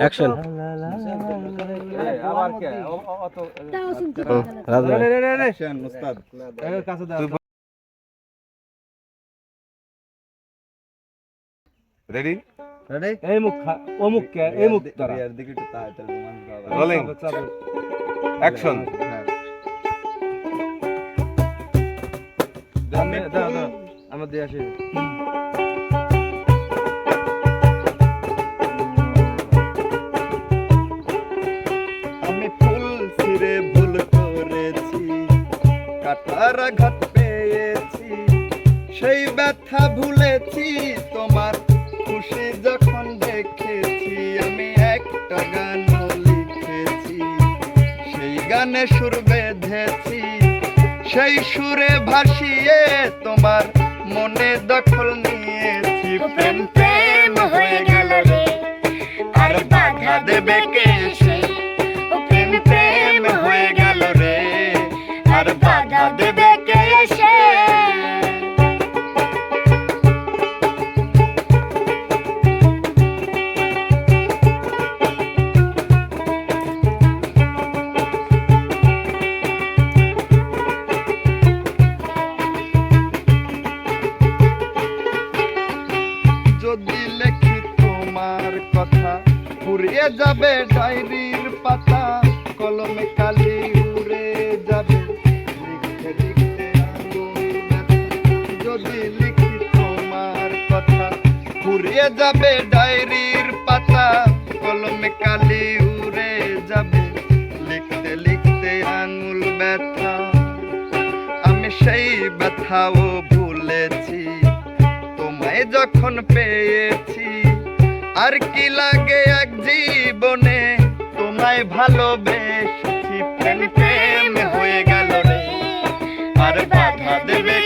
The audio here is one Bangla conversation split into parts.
অ্যাকশন রেডি রেডি এই মুখ ও মুখ কে এই মুখ রোলিং অ্যাকশন আমার দিয়ে আসি। কাটার আঘাত পেয়েছি। সেই ব্যথা ভুলেছি, তোমার খুশি যখন দেখেছি, আমি একটা গান লিখেছি। সেই গানে সুর বেঁধেছি, সেই সুরে ভাসিয়ে তোমার মনে দখল নিয়েছি। প্রেম প্রেম হয়ে গেল রে, আর বাধা দেবে কে যাবে ডায়েরির পাতা, কলমে কালি উড়ে যাবে। যদি লিখি তোমার কথা ফুরিয়ে যাবে ডায়েরির পাতা, কলমে কালি উড়ে যাবে। লিখতে লিখতে আঙুল ব্যথা, আমি সেই ব্যথাও ভুলেছি। তোমায় যখন পেয়েছি আর কি লাগে এক জীবনে? তোমায় ভালোবেসেছি, প্রেম প্রেম হয়ে গেল রে। আর বাধা দেবে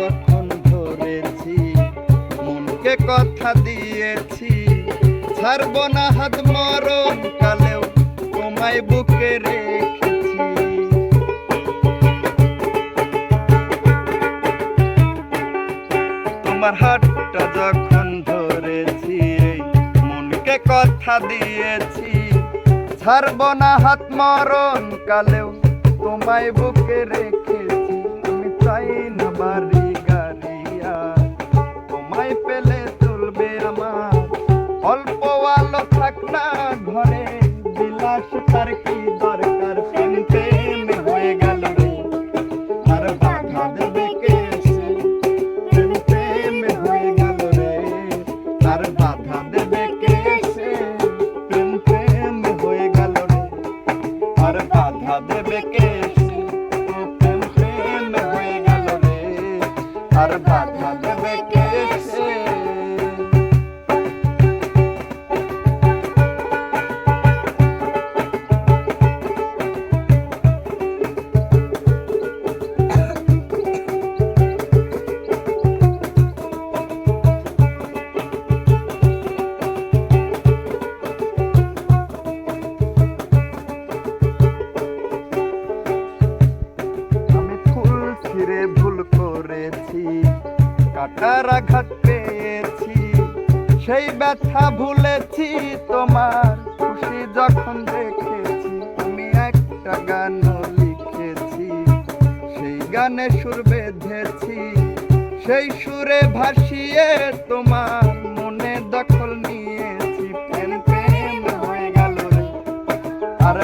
যখন ধরেছি, মনকে কথা দিয়েছি, ছাড়ব না হাত মরণ কালেও তোমায় বুকে রেখেছি। তোমার হাতটা যখন ধরেছি, মনকে কথা দিয়েছি, ছাড়ব না হাত মরণ কালেও তোমায় বুকে রেখেছি। বিলাস তার কি দরকার? প্রেম প্রেম হয়ে গেল রে। আর বাধা দেবে কে? প্রেম প্রেম হয়ে গেল রে। আর বাধা দেবে কে? প্রেম প্রেম হয়ে গেল করেছি কাটার আঘাত পেয়েছি, সেই ব্যথা ভুলেছি তোমার খুশি যখন দেখেছি, আমি একটা গান লিখেছি, সেই গানে সুর বেঁধেছি, সেই সুরে ভাসিয়ে তোমার মনে দখল নিয়েছি, প্রেম প্রেম হয়ে গেল আর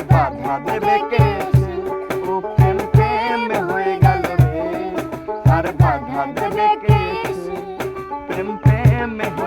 প্রেম